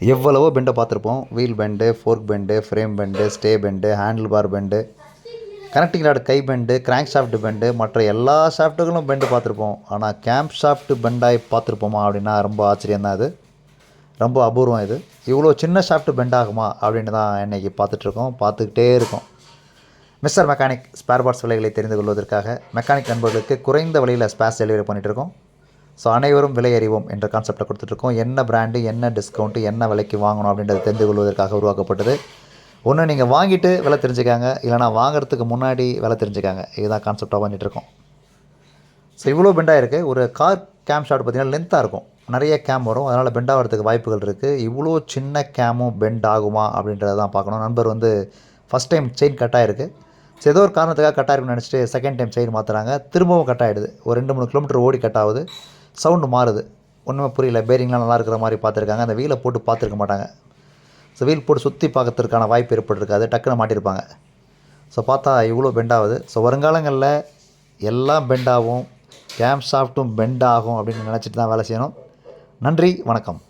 எவ்வளவோ பெண்டை பார்த்துருப்போம். Wheel bend fork bend frame bend stay bend handle bar bend connecting rod கை bend crank shaft bend மற்ற எல்லா ஷாஃப்ட்டுகளும் bend பார்த்துருப்போம். ஆனால் கேம்ப் ஷாஃப்ட் பெண்டாய் பார்த்துருப்போமா அப்படின்னா ரொம்ப ஆச்சரியம் தான் இது. ரொம்ப அபூர்வம் இது. இவ்வளோ சின்ன ஷாஃப்ட் பெண்ட் ஆகுமா அப்படின்னு தான் இன்றைக்கி பார்த்துட்ருக்கோம். பார்த்துக்கிட்டே இருக்கோம். மிஸ்டர் மெக்கானிக் ஸ்பேர் பார்ட்ஸ் விலைகளை தெரிந்து கொள்வதற்காக மெக்கானிக் நண்பர்களுக்கு குறைந்த விலையில் ஸ்பேர்ஸ் டெலிவரி பண்ணிகிட்டு இருக்கோம். ஸோ அனைவரும் விலை அறிவோம் என்ற கான்செப்டை கொடுத்துட்ருக்கோம். என்ன பிராண்டு என்ன டிஸ்கவுண்ட்டு என்ன விலைக்கு வாங்கணும் அப்படின்றத தெரிந்து கொள்வதற்காக உருவாக்கப்பட்டது. ஒன்று நீங்கள் வாங்கிட்டு விலை தெரிஞ்சுக்காங்க. இல்லைனா வாங்குறதுக்கு முன்னாடி விலை தெரிஞ்சுக்காங்க. இதுதான் கான்செப்டாக பண்ணிகிட்ருக்கோம் ஸோ இவ்வளோ பெண்டாக இருக்குது ஒரு கார் கேம் ஷாட் பார்த்திங்கன்னா லென்த்தாக இருக்கும். நிறைய கேம் வரும். அதனால் பெண்ட் ஆகிறதுக்கு வாய்ப்புகள் இருக்குது இவ்வளோ சின்ன கேமும் பெண்ட் ஆகுமா அப்படின்றத தான் பார்க்கணும். நண்பர் வந்து ஃபஸ்ட் டைம் செயின் கட் ஆயிருக்கு. ஸோ ஏதோ ஒரு காரணத்துக்காக கட் ஆயிருக்குன்னு நினச்சிட்டு செகண்ட் டைம் செயின் மாற்றுறாங்க திரும்பவும் கட் ஆகிடுது ஒரு ரெண்டு மூணு கிலோமீட்டர் ஓடி கட் ஆகுது. சவுண்டு மாறுது. ஒன்றுமே புரியல. பேரிங்லாம் நல்லா இருக்கிற மாதிரி பார்த்துருக்காங்க. அந்த வீலை போட்டு பார்த்துருக்க மாட்டாங்க. ஸோ வீல் போட்டு சுற்றி பார்க்கறதுக்கான வாய்ப்பு ஏற்பட்டிருக்காது. டக்குன்னு மாட்டியிருப்பாங்க ஸோ பார்த்தா இவ்வளோ பெண்ட் ஆகுது. ஸோ வருங்காலங்களில் எல்லாம் பெண்ட் ஆகும். கேம் சாஃப்ட்டும் பெண்ட் ஆகும் அப்படின்னு நினச்சிட்டு தான் வேலை செய்யணும். நன்றி. வணக்கம்.